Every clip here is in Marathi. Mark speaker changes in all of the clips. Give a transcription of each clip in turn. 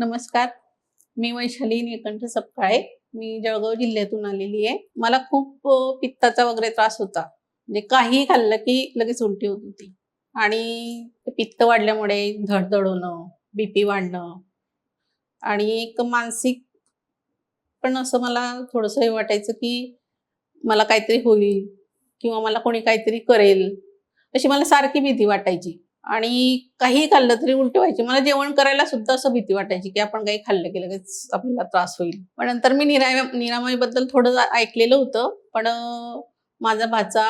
Speaker 1: नमस्कार. मी वैशाली निकंठ सपकाळे. मी जळगाव जिल्ह्यातून आलेली आहे. मला खूप पित्ताचा वगैरे त्रास होता. म्हणजे काही खाल्लं की लगेच उलटी होत होती. आणि पित्त वाढल्यामुळे धडधड होणं बीपी वाढणं आणि एक मानसिक पण असं मला थोडंसं हे वाटायचं की मला काहीतरी होईल किंवा मला कोणी काहीतरी करेल अशी मला सारखी भीती वाटायची. आणि काही खाल्लं तरी उलटी व्हायची. मला जेवण करायला सुद्धा असं भीती वाटायची की आपण काही खाल्लं की लगेच आपल्याला त्रास होईल. पण नंतर मी निरा निरामयबद्दल थोडं ऐकलेलं होतं पण माझा भाचा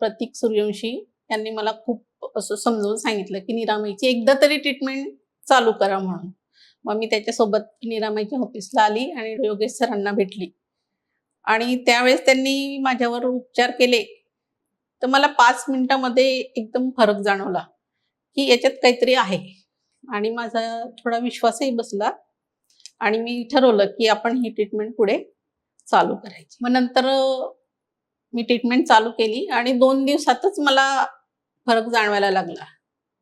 Speaker 1: प्रतीक सूर्यवंशी यांनी मला खूप असं समजावून सांगितलं की निरामयची एकदा तरी ट्रीटमेंट चालू करा म्हणून. मग मी त्याच्यासोबत निरामयच्या ऑफिसला आली आणि योगेश सरांना भेटली. आणि त्यावेळेस त्यांनी माझ्यावर उपचार केले. तर मला पाच मिनिटामध्ये एकदम फरक जाणवला. की याच्यात काहीतरी आहे. आणि माझा थोडा विश्वासही बसला. आणि मी ठरवलं की आपण ही ट्रीटमेंट पुढे चालू करायची. मग नंतर मी ट्रीटमेंट चालू केली आणि दोन दिवसातच मला फरक जाणवायला लागला.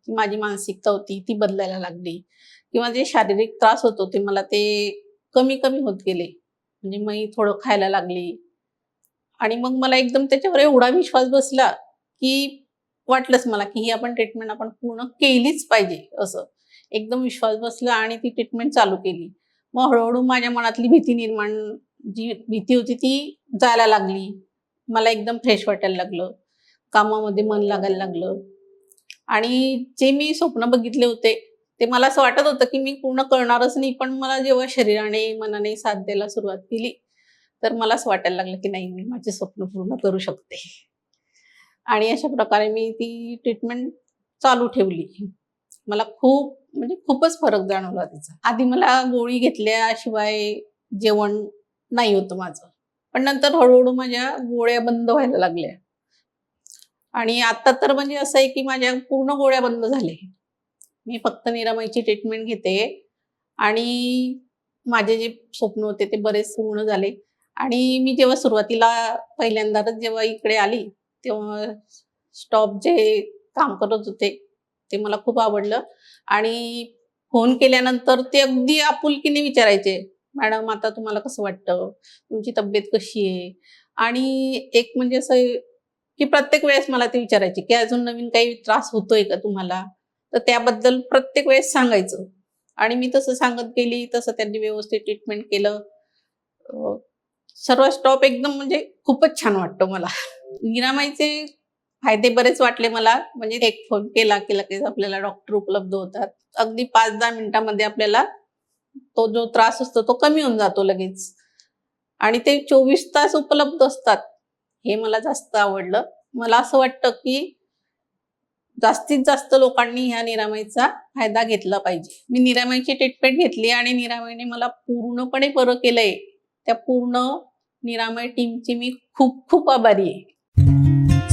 Speaker 1: की माझी मानसिकता होती ती बदलायला लागली. किंवा जे शारीरिक त्रास होत होते मला ते कमी कमी होत गेले. म्हणजे मी थोडं खायला लागली. आणि मग मला एकदम त्याच्यावर एवढा विश्वास बसला की वाटलंच मला की ही आपण ट्रीटमेंट आपण पूर्ण केलीच पाहिजे असं. एकदम विश्वास बसला आणि ती ट्रीटमेंट चालू केली. मग हळूहळू माझ्या मनातली भीती निर्माण जी भीती होती ती जायला लागली. मला एकदम फ्रेश वाटायला लागलं. कामामध्ये मन लागायला लागलं. आणि जे मी स्वप्न बघितले होते ते मला असं वाटत होतं की मी पूर्ण करणारच नाही पण मला जेव्हा शरीराने मनाने साथ द्यायला सुरुवात केली तर मला असं वाटायला लागलं की नाही मी माझे स्वप्न पूर्ण करू शकते. आणि अशा प्रकारे मी ती ट्रीटमेंट चालू ठेवली. मला खूप म्हणजे खूपच फरक जाणवला त्याचा आधी मला गोळी घेतल्याशिवाय जेवण नाही होतं माझं. पण नंतर हळूहळू माझ्या गोळ्या बंद व्हायला लागल्या. आणि आता तर म्हणजे असं आहे की माझ्या पूर्ण गोळ्या बंद झाल्या. मी फक्त निरामयची ट्रीटमेंट घेते. आणि माझे जे स्वप्न होते ते बरेच पूर्ण झाले. आणि मी जेव्हा सुरुवातीला पहिल्यांदाच जेव्हा इकडे आली तेव्हा स्टॉप जे काम करत होते ते मला खूप आवडलं. आणि फोन केल्यानंतर ते अगदी आपुलकीने विचारायचे मॅडम आता तुम्हाला कसं वाटतं? तुमची तब्येत कशी आहे? आणि एक म्हणजे असं की प्रत्येक वेळेस मला ते विचारायचे की अजून नवीन काही त्रास होतोय का तुम्हाला? तर त्याबद्दल प्रत्येक वेळेस सांगायचं. आणि मी तसं सांगत गेली तसं त्यांनी व्यवस्थित ट्रीटमेंट केलं. सर्व स्टॉप एकदम म्हणजे खूपच छान वाटतं मला. निरामाईचे फायदे बरेच वाटले मला. म्हणजे एक फोन केला की लगेच आपल्याला डॉक्टर उपलब्ध होतात. अगदी पाच दहा मिनिटांमध्ये आपल्याला तो जो त्रास असतो तो कमी होऊन जातो लगेच. आणि ते चोवीस तास उपलब्ध असतात. हे मला जास्त आवडलं. मला असं वाटतं की जास्तीत जास्त लोकांनी ह्या निरामयचा फायदा घेतला पाहिजे. मी निरामयची ट्रीटमेंट घेतली आणि निरामयने मला पूर्णपणे बरं केलंय. त्या पूर्ण निरामय टीमची मी खूप खूप आभारी आहे.